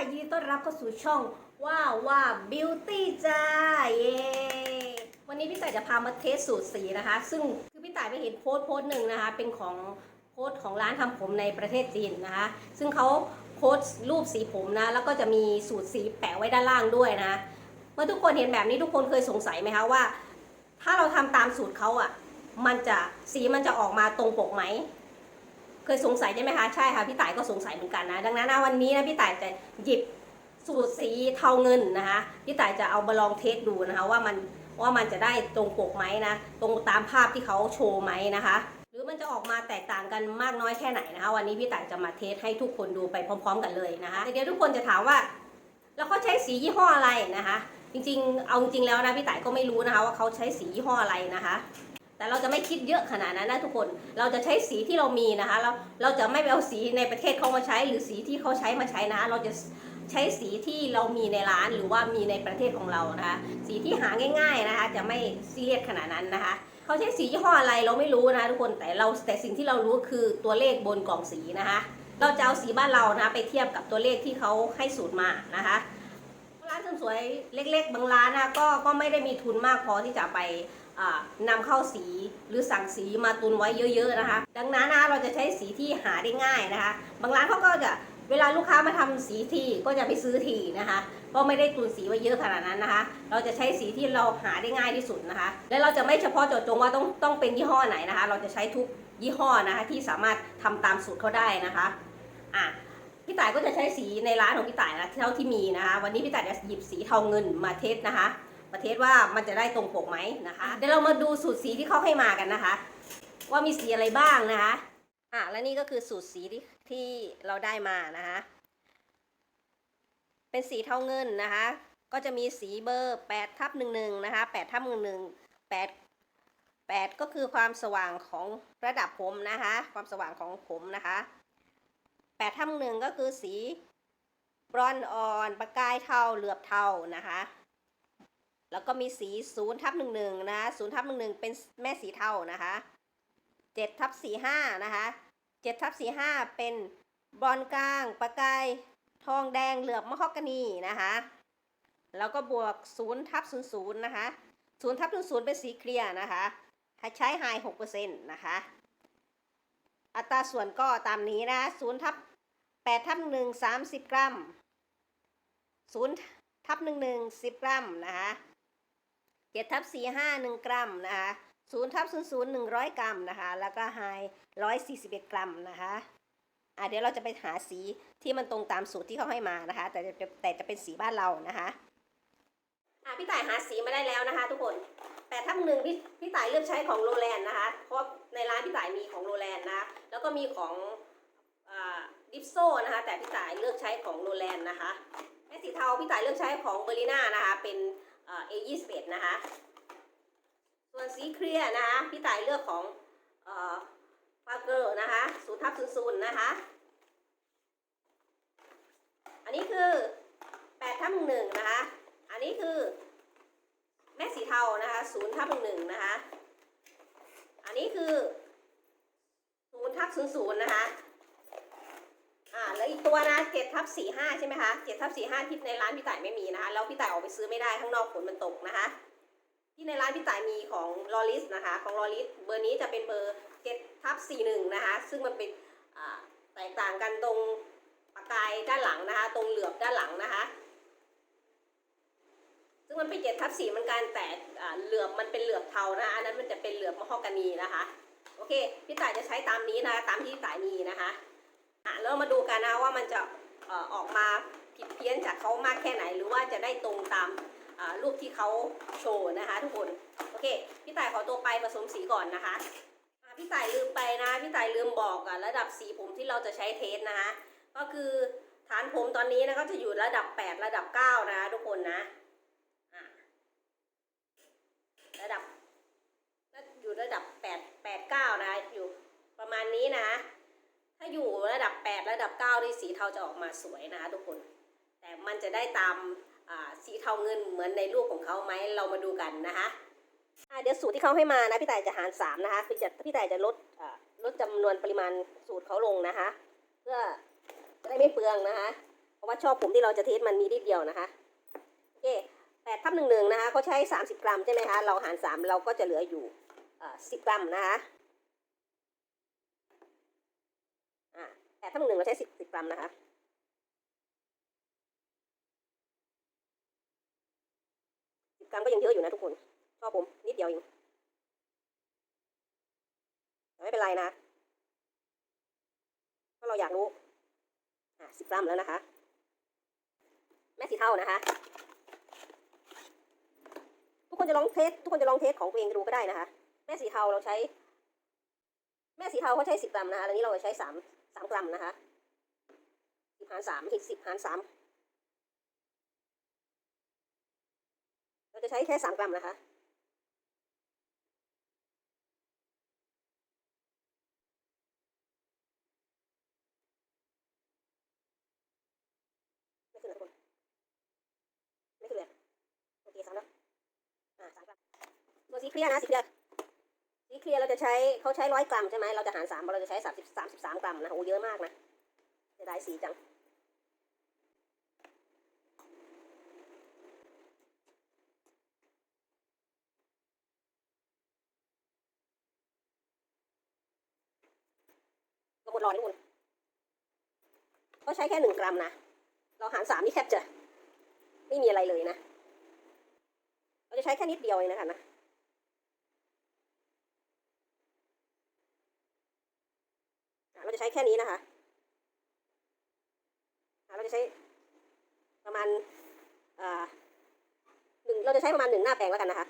ยินดีต้อนรับเข้าสู่ช่องว่าว่าบิวตี้จ้า เย้วันนี้พี่ต่ายจะพามาเทสสูตรสีนะคะ ซึ่งคือพี่ต่ายไปเห็นโพสต์โพสต์หนึ่งนะคะ เป็นของโพสต์ของร้านทำผมในประเทศจีนนะคะ ซึ่งเขาโพสต์รูปสีผมนะ แล้วก็จะมีสูตรสีแปะไว้ด้านล่างด้วยนะ เมื่อทุกคนเห็นแบบนี้ทุกคนเคยสงสัยไหมคะว่า ถ้าเราทำตามสูตรเขาอะ มันจะสีมันจะออกมาตรงปกไหม เคยสงสัยใช่ไหมคะใช่ค่ะพี่ต่ายก็สงสัยเหมือนกันนะดังนั้นนะวันนี้นะพี่ต่ายจะหยิบสูตรสีเทาเงินนะคะพี่ต่ายจะเอามาลองเทสดูนะคะว่ามันว่ามันจะได้ตรงปกไหมนะตรงตามภาพที่เขาโชว์ไหมนะคะ หรือมันจะออกมาแตกต่างกันมากน้อยแค่ไหนนะคะ วันนี้พี่ต่ายจะมาเทสให้ทุกคนดูไปพร้อม ๆ กันเลยนะคะเดี๋ยวทุกคนจะถามว่า แล้วเขาใช้สียี่ห้ออะไรนะคะ จริงๆ เอาจริงๆแล้วนะพี่ต่ายก็ไม่รู้นะคะว่าเขาใช้สียี่ห้ออะไรนะคะ แต่เราจะไม่คิดเยอะขนาดนั้นนะทุกคน เราจะใช้สีที่เรามีนะคะเราเราจะไม่ไปเอาสีในประเทศเขามาใช้ หรือสีที่เขาใช้มาใช้นะ เราจะใช้สีที่เรามีในร้านหรือว่ามีในประเทศของเรานะคะ สีที่หาง่าย ๆนะคะ จะไม่ซีเรียสขนาดนั้นนะคะเขาใช้สียี่ห้ออะไรเราไม่รู้นะทุกคนแต่เราแต่สิ่งที่เรารู้คือตัวเลขบนกล่องสีนะคะ เราจะเอาสีบ้านเรานะไปเทียบกับตัวเลขที่เขาให้สูตรมานะคะร้านเสริมสวยเล็ก ๆ บางร้านนะก็ก็ไม่ได้มีทุนมากพอที่จะไป อ่านำเข้าสีหรือสั่งสีมาตุนไว้เยอะๆนะคะ ดังนั้นนะเราจะใช้สีที่หาได้ง่ายนะคะ บางร้านเขาก็จะเวลาลูกค้ามาทำสีทีก็จะไปซื้อทีนะคะก็ไม่ได้ตุนสีไว้เยอะขนาดนั้นนะคะ เราจะใช้สีที่เราหาได้ง่ายที่สุดนะคะ และเราจะไม่เฉพาะเจาะจงว่าต้องต้องเป็นยี่ห้อไหนนะคะ เราจะใช้ทุกยี่ห้อนะคะที่สามารถทำตามสูตรเขาได้นะคะอะพี่ต่ายก็จะใช้สีในร้านของพี่ต่ายนะเท่าที่มีนะคะ วันนี้พี่ต่ายจะหยิบสีเทาเงินมาเทสนะคะ มาเทสว่ามันจะได้ตรงปกไหมนะคะเดี๋ยวเรามาดูสูตรสีที่เขาให้มากันนะคะ ว่ามีสีอะไรบ้างนะคะอะและนี่ก็คือสูตรสีที่ที่เราได้มานะคะ เป็นสีเทาเงินนะคะ ก็จะมีสีเบอร์8ทับ11นะคะ8ทับ11 8 8ก็คือความสว่างของระดับผมนะคะ ความสว่างของผมนะคะแปดทับหนึ่งก็คือสีบรอนซ์อ่อน ประกายเทาเหลือบเทานะคะ แล้วก็มีสีศูนย์ทับหนึ่งหนึ่งนะศูนย์ทับหนึ่งหนึ่งเป็นแม่สีเทานะคะเจ็ดทับสี่ห้านะคะเจ็ดทับสี่ห้าเป็นบอนซ์กลางประกายทองแดงเหลือบมะฮอกกานีนะคะแล้วก็บวกศูนย์ทับศูนย์ศูนย์นะคะศูนย์ทับศูนย์ศูนย์เป็นสีเคลียร์นะคะใช้ไฮหกเปอร์เซ็นต์นะคะ อัตราส่วนก็ตามนี้นะศูนย์ทับแปดทับหนึ่งสามสิบกรัมศูนย์ทับหนึ่งหนึ่งสิบกรัมนะคะ เจ็ดทับสี่ห้าหนึ่งกรัมนะคะศูนย์ทับศูนย์ศูนย์หนึ่งร้อยกรัมนะคะ แล้วก็ไฮร้อยสี่สิบเอ็ดกรัมนะคะอะเดี๋ยวเราจะไปหาสีที่มันตรงตามสูตรที่เขาให้มานะคะ แต่จะแต่จะเป็นสีบ้านเรานะคะอะพี่ต่ายหาสีมาได้แล้วนะคะ ทุกคนแต่ทับหนึ่งพี่พี่ต่ายเลือกใช้ของโรแลนด์นะคะ เพราะในร้านพี่ต่ายมีของโรแลนด์นะ แล้วก็มีของดิฟโซนะคะ แต่พี่ต่ายเลือกใช้ของโรแลนด์นะคะแม่สีเทาพี่ต่ายเลือกใช้ของเบอร์ลิน่านะคะ เป็น เอยี่สิบเอ็ดนะคะ ส่วนสีเคลียร์นะคะ พี่ต่ายเลือกของฟาเกอร์นะคะศูนย์ทับศูนย์ศูนย์นะคะ อันนี้คือแปดทับหนึ่งนะคะ อันนี้คือแม่สีเทานะคะศูนย์ทับหนึ่งนะคะ อันนี้คือศูนย์ทับศูนย์ศูนย์นะคะ ตัวนะเจ็ดทับสี่ห้าใช่ไหมคะเจ็ดทับสี่ห้าที่ในร้านพี่ต่ายไม่มีนะคะแล้วพี่ต่ายออกไปซื้อไม่ได้ข้างนอกฝนมันตกนะคะ ที่ในร้านพี่ต่ายมีของลอริสนะคะ ของลอริสเบอร์นี้จะเป็นเบอร์เจ็ดทับสี่หนึ่งนะคะ ซึ่งมันเป็นแตกต่างกันตรงปากกายด้านหลังนะคะ ตรงเหลือบด้านหลังนะคะซึ่งมันเป็นเจ็ดทับสี่เหมือนกันแต่เหลือบมันเป็นเหลือบเทานะอันนั้นมันจะเป็นเหลือบมะฮอกกานีนะคะ โอเค พี่ต่ายจะใช้ตามนี้นะคะตามที่พี่ต่ายมีนะคะ อะแล้วมาดูกันนะว่ามันจะออกมาผิดเพี้ยนจากเขามากแค่ไหน หรือว่าจะได้ตรงตามรูปที่เขาโชว์นะคะ ทุกคน โอเค พี่ต่ายขอตัวไปผสมสีก่อนนะคะพี่ต่ายลืมไปนะ พี่ต่ายลืมบอกอะระดับสีผมที่เราจะใช้เทสนะคะ ก็คือฐานผมตอนนี้นะก็จะอยู่ระดับ 8 ระดับ 9 นะคะทุกคนนะอะระดับอยู่ระดับแปดแปดเก้านะ อยู่ประมาณนี้นะ ถ้าอยู่ ระดับแปดระดับเก้านี่สีเทาจะออกมาสวยนะคะทุกคน แต่มันจะได้ตามสีเทาเงินเหมือนในรูปของเขาไหมเรามาดูกันนะคะะเดี๋ยวสูตรที่เขาให้มานะพี่ต่ายจะหารสามนะคะพี่จะพี่ต่ายจะลดลดจำนวนปริมาณสูตรเขาลงนะคะ เพื่อจะได้ไม่เปลืองนะคะ เพราะว่าชอบผมที่เราจะเทสมันมีนิดเดียวนะคะโอเคแปดทับหนึ่งหนึ่งนะคะเขาใช้สามสิบกรัมใช่ไหมคะเราหารสามเราก็จะเหลืออยู่สิบกรัมนะคะอ่า แปดทับหนึ่งหนึ่งเราใช้สิบสิบกรัมนะคะสิบกรัมก็ยังเยอะอยู่นะทุกคนชอบผมนิดเดียวเองแต่ไม่เป็นไรนะเพราะเราอยากรู้อะสิบกรัมแล้วนะคะ แม่สีเทานะคะ ทุกคนจะลองเทสทุกคนจะลองเทสของตัวเองดูก็ได้นะคะ แม่สีเทาเราใช้แม่สีเทาเขาใช้สิบกรัมนะคะอันนี้เราใช้สามามกรัมนะคะสิบหารสามหิสิบหารสามเราจะใช้แค่สามกรัมนะคะไม่ขึ้นเลยทุกคนไม่ขึ้นเลยโอเคสามแล้วอ่าสามกรัมตัวสีเคลียร์นะสีเคลียร์ สีเคลียร์เราจะใช้เขาใช้ร้อยกรัมใช่ไหมเราจะหารสามเราจะใช้สามสิบสามสิบสามกรัมนะโอ้เยอะมากนะเสียดายสีจังก็หมดรอยทุกคนเขาใช้แค่หนึ่งกรัมนะ เราหารสามนี่แทบจะ ไม่มีอะไรเลยนะ เราจะใช้แค่นิดเดียวเองนะคะนะ อะเรา จะใช้แค่นี้นะคะ เราจะใช้ประมาณหนึ่งเราจะใช้ประมาณหนึ่งหน้าแปลงแล้วกันนะคะ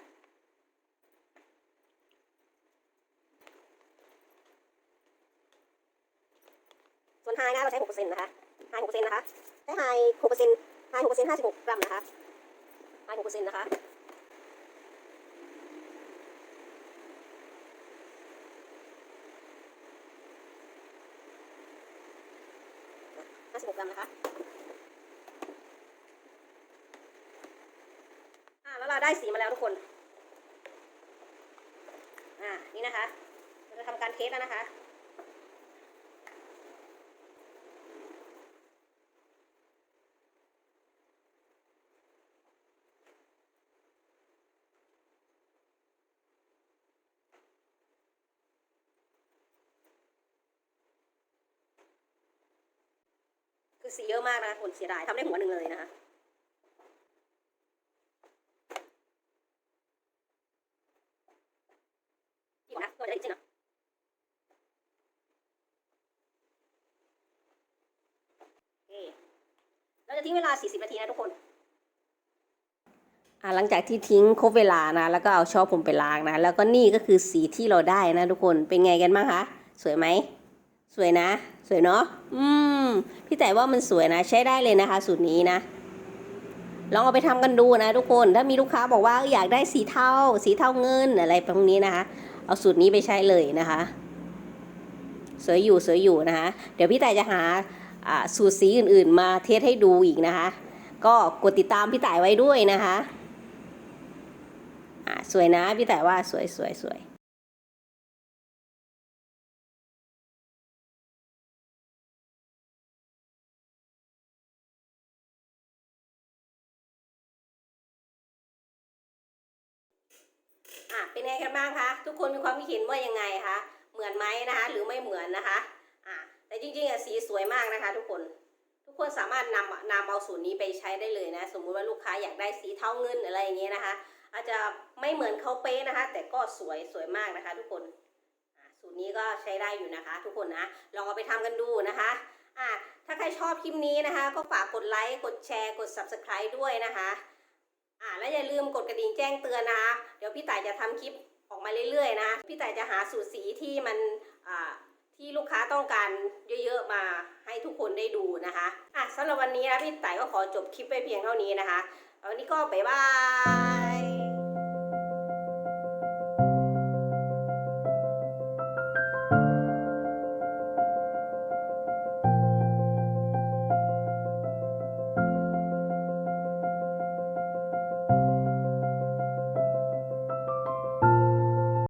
ส่วนไฮนะเราใช้หกเปอร์เซ็นต์นะคะไฮหกเปอร์เซ็นต์นะคะ ใช้ไฮหกเปอร์เซ็นต์ไฮหกเปอร์เซ็นต์ห้าสิบหกกรัมนะคะไฮหกเปอร์เซ็นต์นะคะ 56กกรัมนะคะอ่าแล้วเราได้สีมาแล้วทุกคนอ่านี่นะคะ เราจะทำการเทสแล้วนะคะ คือสีเยอะมากนะคะคนเสียดายทำได้หัวหนึ่งเลยนะคะจริงนะตัวจะได้จริงนะเราจะทิ้งเวลา 40 นาทีนะทุกคนอ่าหลังจากที่ทิ้งครบเวลานะ แล้วก็เอาช้อผมไปล้างนะ แล้วก็นี่ก็คือสีที่เราได้นะทุกคนเป็นไงกันบ้างคะ สวยไหม สวยนะ สวยเนาะอืม พี่แต่ว่ามันสวยนะ ใช้ได้เลยนะคะสูตรนี้นะ ลองเอาไปทำกันดูนะทุกคน ถ้ามีลูกค้าบอกว่าอยากได้สีเทา สีเทาเงินอะไรตรงนี้นะคะ เอาสูตรนี้ไปใช้เลยนะคะ สวยอยู่สวยอยู่นะคะ เดี๋ยวพี่แต่จะหาสูตรสีอื่น ๆ มาเทสให้ดูอีกนะคะ ก็กดติดตามพี่แต่ไว้ด้วยนะคะสวยนะพี่แต่ว่าสวยสวยสวย อะเป็นไงกันบ้างคะทุกคนมีความคิดเห็นว่ายังไงคะเหมือนไหมนะคะ หรือไม่เหมือนนะคะอะแต่จริงๆอะสีสวยมากนะคะ ทุกคนทุกคนสามารถนำนำเอาสูตรนี้ไปใช้ได้เลยนะ สมมุติว่าลูกค้าอยากได้สีเทาเงินอะไรอย่างเงี้ยนะคะ อาจจะไม่เหมือนเขาเป๊ะนะคะ แต่ก็สวยสวยมากนะคะ ทุกคนสูตรนี้ก็ใช้ได้อยู่นะคะ ทุกคนนะลองเอาไปทำกันดูนะคะอะถ้าใครชอบคลิปนี้นะคะ ก็ฝากกดไลค์กดแชร์กด subscribe ด้วยนะคะ อ่าแล้วอย่าลืมกดกระดิ่งแจ้งเตือนนะคะ เดี๋ยวพี่ต่ายจะทำคลิปออกมาเรื่อยๆนะ พี่ต่ายจะหาสูตรสีที่มันอ่าที่ลูกค้าต้องการเยอะๆมาให้ทุกคนได้ดูนะคะอะสำหรับวันนี้นะพี่ต่ายก็ขอจบคลิปไปเพียงเท่านี้นะคะวันนี้ก็บ๊ายบาย